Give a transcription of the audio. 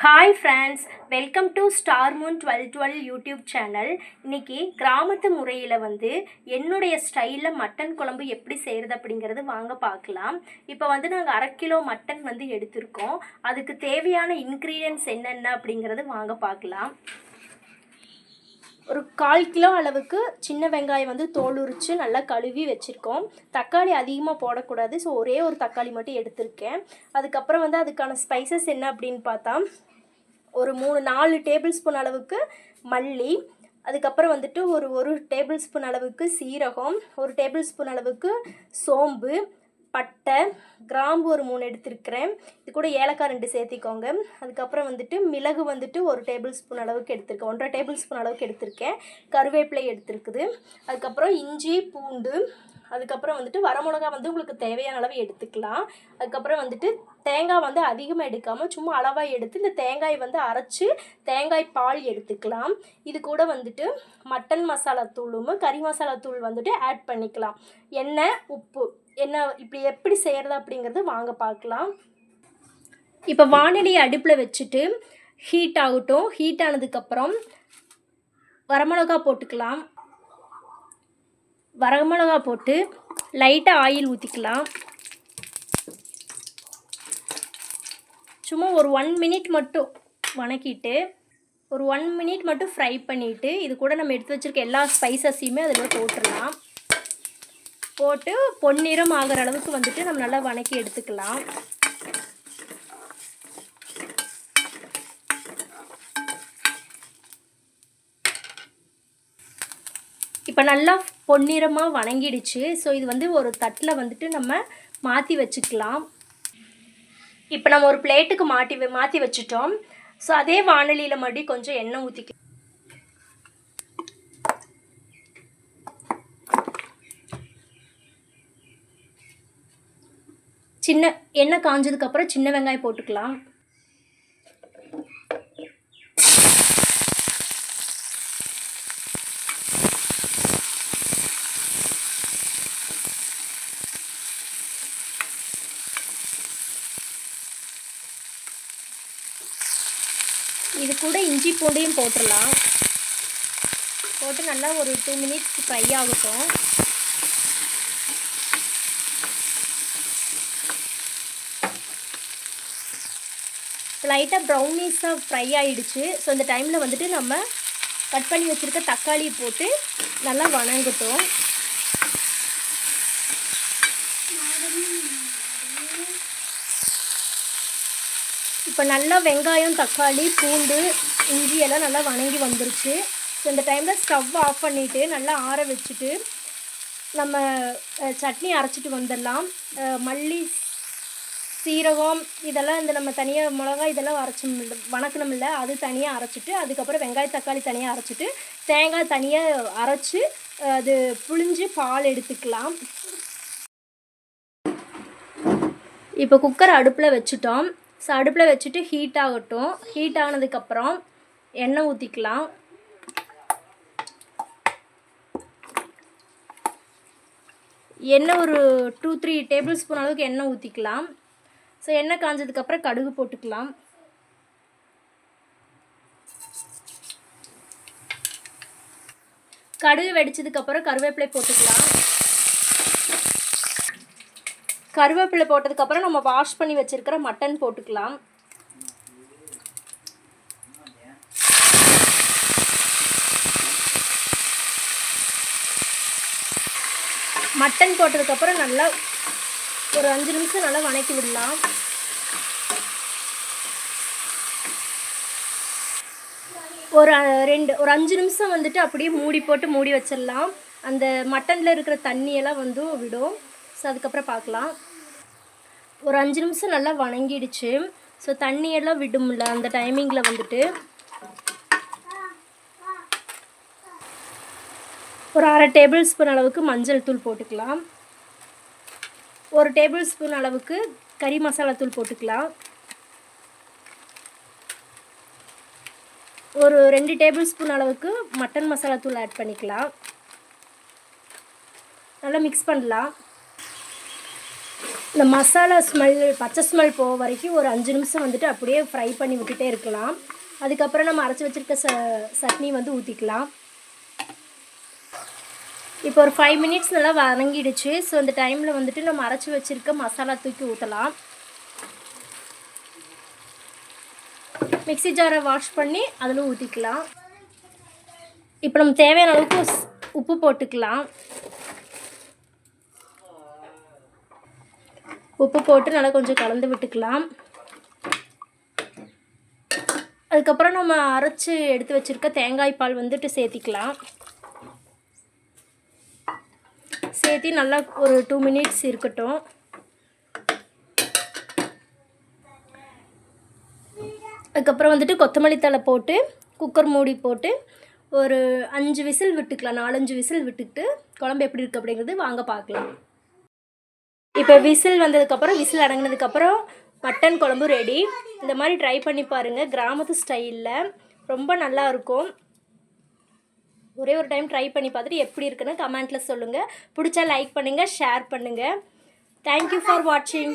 Hi friends welcome to star moon twelve twelve YouTube channel இன்றைக்கி கிராமத்து முறையில் வந்து என்னுடைய ஸ்டைலில் மட்டன் குழம்பு எப்படி செய்கிறது அப்படிங்கிறது வாங்க பார்க்கலாம். இப்போ வந்து நாங்கள் அரை கிலோ மட்டன் வந்து எடுத்திருக்கோம். அதுக்கு தேவையான இன்க்ரீடியன்ஸ் என்னென்ன அப்படிங்கிறது வாங்க பார்க்கலாம். ஒரு கால் கிலோ அளவுக்கு சின்ன வெங்காயம் வந்து தோல் உரித்து நல்லா கழுவி வச்சுருக்கோம். தக்காளி அதிகமாக போடக்கூடாது. ஸோ ஒரே ஒரு தக்காளி மட்டும் எடுத்திருக்கேன். அதுக்கப்புறம் வந்து அதுக்கான ஸ்பைசஸ் என்ன அப்படின்னு பார்த்தா ஒரு மூணு நாலு டேபிள் ஸ்பூன் அளவுக்கு மல்லி. அதுக்கப்புறம் வந்துட்டு ஒரு ஒரு டேபிள் ஸ்பூன் அளவுக்கு சீரகம். ஒரு டேபிள் ஸ்பூன் அளவுக்கு சோம்பு. பட்டை கிராம்பு ஒரு மூணு எடுத்திருக்கிறேன். இது கூட ஏலக்காய் ரெண்டு சேர்த்திக்கோங்க. அதுக்கப்புறம் வந்துட்டு மிளகு வந்துட்டு ஒரு டேபிள் ஸ்பூன் அளவுக்கு எடுத்திருக்கேன். ஒன்றரை டேபிள் ஸ்பூன் அளவுக்கு எடுத்திருக்கேன். கருவேப்பிலை எடுத்திருக்குது. அதுக்கப்புறம் இஞ்சி பூண்டு அதுக்கப்புறம் வந்துட்டு வரமிளகா வந்து உங்களுக்கு தேவையான அளவு எடுத்துக்கலாம். அதுக்கப்புறம் வந்துட்டு தேங்காய் வந்து அதிகமாக எடுக்காமல் சும்மா அளவாக எடுத்து இந்த தேங்காய் வந்து அரைச்சி தேங்காய் பால் எடுத்துக்கலாம். இது கூட வந்துட்டு மட்டன் மசாலா தூளும் கறி மசாலா தூள் வந்துட்டு ஆட் பண்ணிக்கலாம். எண்ணெய் உப்பு. என்ன இப்படி எப்படி செய்கிறது அப்படிங்கிறது வாங்க பார்க்கலாம். இப்போ வானொலியை அடுப்பில் வச்சுட்டு ஹீட் ஆகட்டும். ஹீட் ஆனதுக்கப்புறம் வரமிளகா போட்டுக்கலாம். வரமிளகா போட்டு லைட்டாக ஆயில் ஊற்றிக்கலாம் சும்மா ஒரு ஒன் மினிட் மட்டும் வணக்கிட்டு ஒரு ஒன் மினிட் மட்டும் ஃப்ரை பண்ணிவிட்டு இது கூட நம்ம எடுத்து வச்சுருக்க எல்லா ஸ்பைசஸையுமே அதில் போட்டுடலாம். போட்டு பொன்னிறம் ஆகிற அளவுக்கு வந்துட்டு நம்ம நல்லா வணக்கி எடுத்துக்கலாம். இப்போ நல்லா பொன்னிறமாக வணங்கிடுச்சு. ஸோ இது வந்து ஒரு தட்டில் வந்துட்டு நம்ம மாற்றி வச்சுக்கலாம். இப்போ நம்ம ஒரு பிளேட்டுக்கு மாட்டி மாற்றி வச்சுட்டோம். ஸோ அதே வானலியில் மறுபடியும் கொஞ்சம் எண்ணெய் ஊற்றிக்கலாம் சின்ன எண்ணெய் காஞ்சதுக்கப்புறம் சின்ன வெங்காயம் போட்டுக்கலாம். இது கூட இஞ்சி பூண்டையும் போட்டுடலாம். போட்டு நல்லா ஒரு டூ மினிட்ஸ் ஃப்ரை ஆகட்டும். லைட்டாக ப்ரௌனிஸாக ஃப்ரை ஆகிடுச்சு ஸோ இந்த டைமில் வந்துட்டு நம்ம கட் பண்ணி வச்சுருக்க தக்காளி போட்டு நல்லா வணங்கட்டும். இப்போ நல்லா வெங்காயம் தக்காளி பூண்டு இஞ்சி எல்லாம் நல்லா வணங்கி வந்துருச்சு. ஸோ இந்த டைமில் ஸ்டவ் ஆஃப் பண்ணிவிட்டு நல்லா ஆற வச்சுட்டு நம்ம சட்னி அரைச்சிட்டு வந்துடலாம். மல்லி சீரகம் இதெல்லாம் இந்த நம்ம தனியாக மிளகா இதெல்லாம் அரைச்சி வணக்கணும் இல்லை அது தனியாக அரைச்சிட்டு அதுக்கப்புறம் வெங்காய தக்காளி தனியாக அரைச்சிட்டு தேங்காய் தனியாக அரைச்சி அது புளிஞ்சு பால் எடுத்துக்கலாம். இப்போ குக்கர் அடுப்பில் வச்சுட்டோம். ஸோ அடுப்பில் வச்சுட்டு ஹீட் ஆகட்டும். ஹீட் ஆனதுக்கப்புறம் எண்ணெய் ஊற்றிக்கலாம் எண்ணெய் ஒரு டூ த்ரீ டேபிள் ஸ்பூன் அளவுக்கு எண்ணெய் ஊற்றிக்கலாம் ஸோ எண்ணெய் காஞ்சதுக்கப்புறம் கடுகு போட்டுக்கலாம். கடுகு வெடிச்சதுக்கப்புறம் கருவேப்பிலை போட்டுக்கலாம். கருவேப்பிலை போட்டதுக்கப்புறம் நம்ம வாஷ் பண்ணி வச்சுருக்கிற மட்டன் போட்டுக்கலாம். மட்டன் போட்டதுக்கப்புறம் நல்லா ஒரு அஞ்சு நிமிஷம் நல்லா வணக்கி விடலாம். ஒரு ரெண்டு ஒரு அஞ்சு நிமிஷம் வந்துட்டு அப்படியே மூடி போட்டு மூடி வச்சிடலாம். அந்த மட்டனில் இருக்கிற தண்ணியெல்லாம் வந்து விடும். ஸோ அதுக்கப்புறம் பார்க்கலாம். ஒரு அஞ்சு நிமிஷம் நல்லா வணங்கிடுச்சு. ஸோ தண்ணியெல்லாம் விடும்ல அந்த டைமிங்கில் வந்துட்டு. ஒரு அரை டேபிள் ஸ்பூன் அளவுக்கு மஞ்சள் தூள் போட்டுக்கலாம். ஒரு டேபிள் ஸ்பூன் அளவுக்கு கறி மசாலா தூள் போட்டுக்கலாம். ஒரு ரெண்டு டேபிள் ஸ்பூன் அளவுக்கு மட்டன் மசாலா தூள் ஆட் பண்ணிக்கலாம். நல்லா மிக்ஸ் பண்ணலாம். இந்த மசாலா ஸ்மெல் பச்சை ஸ்மெல் போக வரைக்கும் ஒரு அஞ்சு நிமிஷம் வந்துட்டு அப்படியே ஃப்ரை பண்ணி விட்டுட்டே இருக்கலாம். அதுக்கப்புறம் நம்ம அரைச்சி வச்சுருக்க ச சட்னி வந்து ஊற்றிக்கலாம் இப்போ ஒரு ஃபைவ் மினிட்ஸ் நல்லா வதங்கிடுச்சு ஸோ அந்த டைமில் வந்துட்டு நம்ம அரைச்சி வச்சுருக்க மசாலா தூக்கி ஊற்றலாம் மிக்ஸி ஜாரை வாஷ் பண்ணி அதில் ஊற்றிக்கலாம் இப்போ நம்ம தேவையான அளவுக்கு உப்பு போட்டுக்கலாம். உப்பு போட்டு நல்லா கொஞ்சம் கலந்து விட்டுக்கலாம். அதுக்கப்புறம் நம்ம அரைச்சி எடுத்து வச்சிருக்க தேங்காய் பால் வந்துட்டு சேர்த்திக்கலாம். சேர்த்தி நல்லா ஒரு டூ மினிட்ஸ் இருக்கட்டும். அதுக்கப்புறம் வந்துட்டு கொத்தமல்லி தழை போட்டு குக்கர் மூடி போட்டு ஒரு அஞ்சு விசில் விட்டுக்கலாம் நாலஞ்சு விசில் விட்டுக்கிட்டு குழம்பு எப்படி இருக்குது அப்படிங்கிறது வாங்க பார்க்கலாம். இப்போ விசில் வந்ததுக்கப்புறம் விசில் அடங்கினதுக்கப்புறம் மட்டன் குழம்பு ரெடி இந்த மாதிரி ட்ரை பண்ணி பாருங்கள் கிராமத்து ஸ்டைலில் ரொம்ப நல்லா இருக்கும். ஒரே ஒரு டைம் ட்ரை பண்ணி பார்த்துட்டு எப்படி இருக்குன்னு கமெண்ட்டில் சொல்லுங்கள் பிடிச்சா லைக் பண்ணுங்கள் ஷேர் பண்ணுங்கள் தேங்க்யூ ஃபார் வாட்சிங்